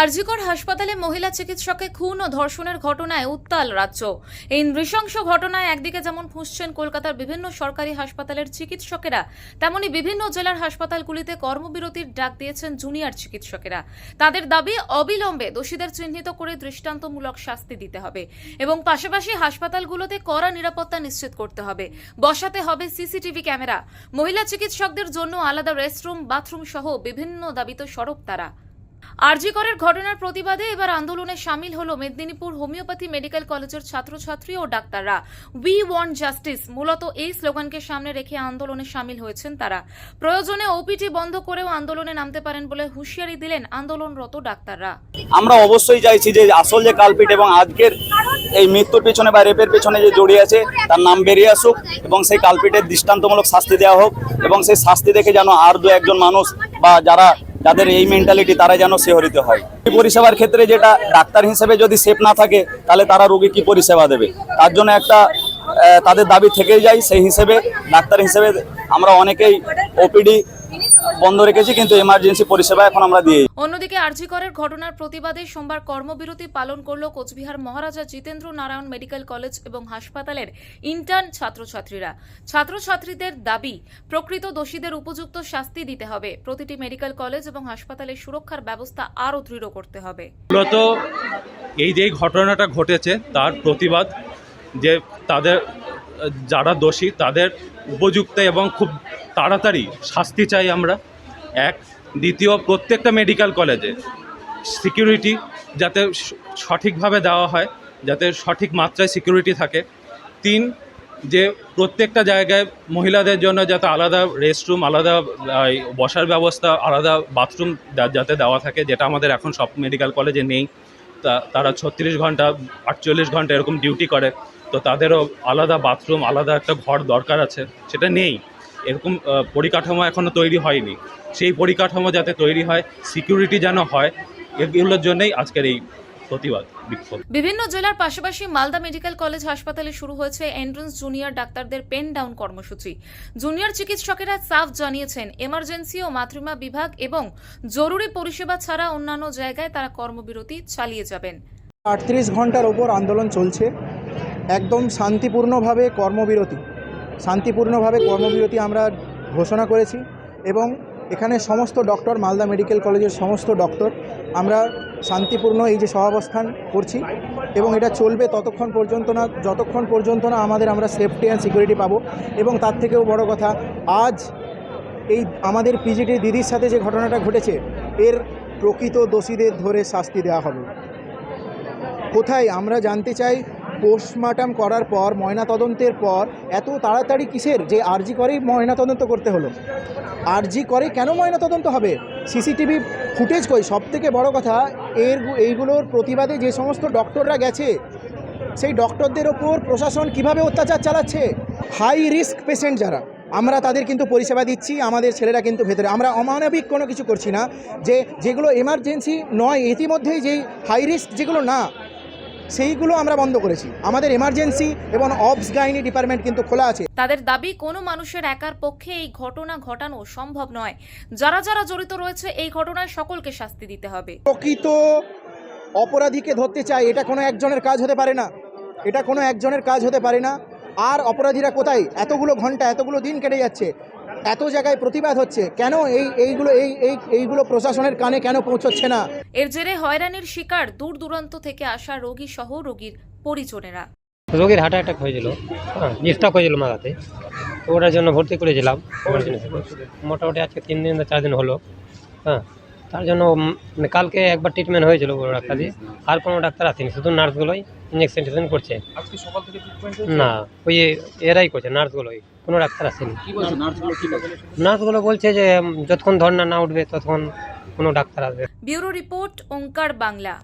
আরজিকর হাসপাতালে মহিলা চিকিৎসককে খুন ও ধর্ষণের ঘটনায় উত্তাল রাজ্য। এই নৃশংস ঘটনায় একদিকে যেমন ফুঁসছেন কলকাতার বিভিন্ন সরকারি হাসপাতালের চিকিৎসকেরা, তেমনি বিভিন্ন জেলার হাসপাতালগুলিতে কর্মবিরতির ডাক দিয়েছেন জুনিয়র চিকিৎসকেরা। তাদের দাবি, অবিলম্বে দোষীদের চিহ্নিত করে দৃষ্টান্তমূলক শাস্তি দিতে হবে এবং পাশাপাশি হাসপাতালগুলোতে কড়া নিরাপত্তা নিশ্চিত করতে হবে। বসাতে হবে সিসিটিভি ক্যামেরা। মহিলা চিকিৎসকদের জন্য আলাদা রেস্টরুম, বাথরুম সহ বিভিন্ন দাবিতে সরব তারা। আরজিকরের ঘটনার প্রতিবাদে এবার আন্দোলনে সামিল হলো মেদিনীপুর হোমিওপ্যাথি মেডিকেল কলেজের ছাত্রছাত্রী ও ডাক্তাররা। উই ওয়ান্ট জাস্টিস মূলত এই স্লোগানকে সামনে রেখে আন্দোলনে সামিল হয়েছেন তারা। প্রয়োজনে ওপিটি বন্ধ করেও আন্দোলনে নামতে পারেন বলে হুঁশিয়ারি দিলেন আন্দোলনরত ডাক্তাররা। আমরা অবশ্যই চাইছি যে আসল যে কালপিট এবং আজকের এই মৃত্যুর পেছনে বা রেপের পেছনে যে জড়িয়ে আছে, তার নাম বেরিয়ে আসুক এবং সেই কালপিটের দৃষ্টান্তমূলক শাস্তি দেওয়া হোক এবং সেই শাস্তি দেখে যেন আর দু একজন মানুষ বা যারা যাদের এই মেন্টালিটি তারা যেন শেহরিত হয়। পরিষেবার ক্ষেত্রে যেটা ডাক্তার হিসেবে যদি সেফ না থাকে, তাহলে তারা রোগী কি পরিষেবা দেবে? তার জন্য একটা তাদের দাবি থেকেই যায় সেই হিসেবে, ডাক্তার হিসেবে আমরা অনেকেই ওপিডি বন্ধ রেখেছি কিন্তু এমার্জেন্সি পরিষেবা এখন আমরা দিই অন্যদিকে আরজিকরের ঘটনার প্রতিবাদে সোমবার কর্মবিরতি পালন করল কোচবিহার মহারাজা জিতেন্দ্র নারায়ণ মেডিকেল কলেজ এবং হাসপাতালের ইন্টার্ন ছাত্রছাত্রীরা। ছাত্রছাত্রীদের দাবি প্রকৃত দোষীদের উপযুক্ত শাস্তি দিতে হবে। প্রতিটি মেডিকেল কলেজ এবং হাসপাতালের সুরক্ষার ব্যবস্থা আরও দৃঢ় করতে হবে। মূলত এই যে ঘটনাটা ঘটেছে তার প্রতিবাদ যে তাদের যারা দোষী তাদের উপযুক্ত এবং খুব তাড়াতাড়ি শাস্তি চাই আমরা। এক, দ্বিতীয়, প্রত্যেকটা মেডিকেল কলেজে সিকিউরিটি যাতে সঠিকভাবে দেওয়া হয়, যাতে সঠিক মাত্রায় সিকিউরিটি থাকে। তিন, যে প্রত্যেকটা জায়গায় মহিলাদের জন্য যাতে আলাদা রেস্টরুম আলাদা বসার ব্যবস্থা, আলাদা বাথরুম যাতে দেওয়া থাকে, যেটা আমাদের এখন সব মেডিকেল কলেজে নেই। তা, তারা ছত্রিশ ঘণ্টা, আটচল্লিশ ঘণ্টা এরকম ডিউটি করে। তো তাদেরও আলাদা বাথরুম আলাদা একটা ঘর দরকার আছে, সেটা নেই। এরকম পরিকাঠামো এখনও তৈরি হয়নি। সেই পরিকাঠামো যাতে তৈরি হয় সিকিউরিটি যেন হয় এগুলোর জন্যই আজকের এই প্রতিবাদ বিক্ষোভ। বিভিন্ন জেলার পাশাপাশি মালদা মেডিকেল কলেজ হাসপাতালে শুরু হয়েছে এন্ট্রান্স জুনিয়র ডাক্তারদের পেন ডাউন কর্মসূচি। জুনিয়র চিকিৎসকেরা সাফ জানিয়েছেন এমার্জেন্সি ও মাতৃমা বিভাগ এবং জরুরি পরিষেবা ছাড়া অন্যান্য জায়গায় তারা কর্মবিরতি চালিয়ে যাবেন। আটত্রিশ ঘণ্টার ওপর আন্দোলন চলছে। একদম শান্তিপূর্ণভাবে কর্মবিরতি। শান্তিপূর্ণভাবে কর্মবিরতি আমরা ঘোষণা করেছি এবং এখানে সমস্ত ডক্টর, মালদা মেডিকেল কলেজের সমস্ত ডক্টর, আমরা শান্তিপূর্ণ এই যে সহাবস্থান করছি এবং এটা চলবে ততক্ষণ পর্যন্ত না, যতক্ষণ পর্যন্ত না আমাদের আমরা সেফটি অ্যান্ড সিকিউরিটি পাবো এবং তার থেকেও বড় কথা, আজ এই আমাদের পিজিটি দিদির সাথে যে ঘটনাটা ঘটেছে, এর প্রকৃত দোষীদের ধরে শাস্তি দেওয়া হবে। কোথায়? আমরা জানতে চাই পোস্টমার্টাম করার পর, ময়নাতদন্তের পর এত তাড়াতাড়ি কিসের? যে আরজি করেই ময়নাতদন্ত করতে হলো। আরজি করে কেন ময়নাতদন্ত হবে? সিসিটিভি ফুটেজ কই? সব থেকে বড় কথা, এর এইগুলোর প্রতিবাদে যে সমস্ত ডক্টররা গেছে, সেই ডক্টরদের ওপর প্রশাসন কীভাবে অত্যাচার চালাচ্ছে? হাই রিস্ক পেশেন্ট যারা, আমরা তাদের কিন্তু পরিষেবা দিচ্ছি, আমাদের ছেলেরা কিন্তু ভেতরে। আমরা অমানবিক কোনো কিছু করছি না, যে যেগুলো এমার্জেন্সি নয়, ইতিমধ্যেই যেই হাই রিস্ক যেগুলো না সেইগুলো আমরা বন্ধ করেছি। আমাদের এমার্জেন্সি এবং অবস গাইনি ডিপার্টমেন্ট কিন্তু খোলা আছে। তাদের দাবি কোনো মানুষের একার পক্ষে এই ঘটনা ঘটানো সম্ভব নয়। যারা যারা জড়িত রয়েছে এই ঘটনায় সকলকে শাস্তি দিতে হবে। প্রকৃত অপরাধীকে ধরতে চাই এটা কোনো একজনের কাজ হতে পারে না। এটা কোনো একজনের কাজ হতে পারে না। আর অপরাধীরা কোথায়? এতগুলো ঘণ্টা এতগুলো দিন কেটে যাচ্ছে। এত জায়গায় প্রতিবাদ হচ্ছে। কেন এই এইগুলো এই এই এইগুলো প্রশাসনের কানে কেন পৌঁছচ্ছে না? এর জেরে হয়রানির শিকার দূর দূরান্ত থেকে আসা রোগী সহ রোগীর পরিজনেরা। রোগীর হার্ট অ্যাটাক হয়েছিল হ্যাঁ স্টক হয়েছিল মাথাতে তো ওটার জন্য ভর্তি করেছিলাম। মোটামুটি আজকে তিন দিন না চার দিন হলো হ্যাঁ। তার জন্য মানে কালকে একবার ট্রিটমেন্ট হয়েছিল বড় ডাক্তার দিয়ে আর কোনো ডাক্তার আসেনি শুধু নার্সগুলোই। ইঞ্জেকশন টেকশন করছে। না ওই এরাই করছে নার্সগুলোই কোনো ডাক্তার আসেনি। নার্সগুলো বলছে? যে উম, যতক্ষণ ধর্না না উঠবে ততক্ষণ কোনো ডাক্তার আসবে ব্যুরো রিপোর্ট ওঙ্কার বাংলা।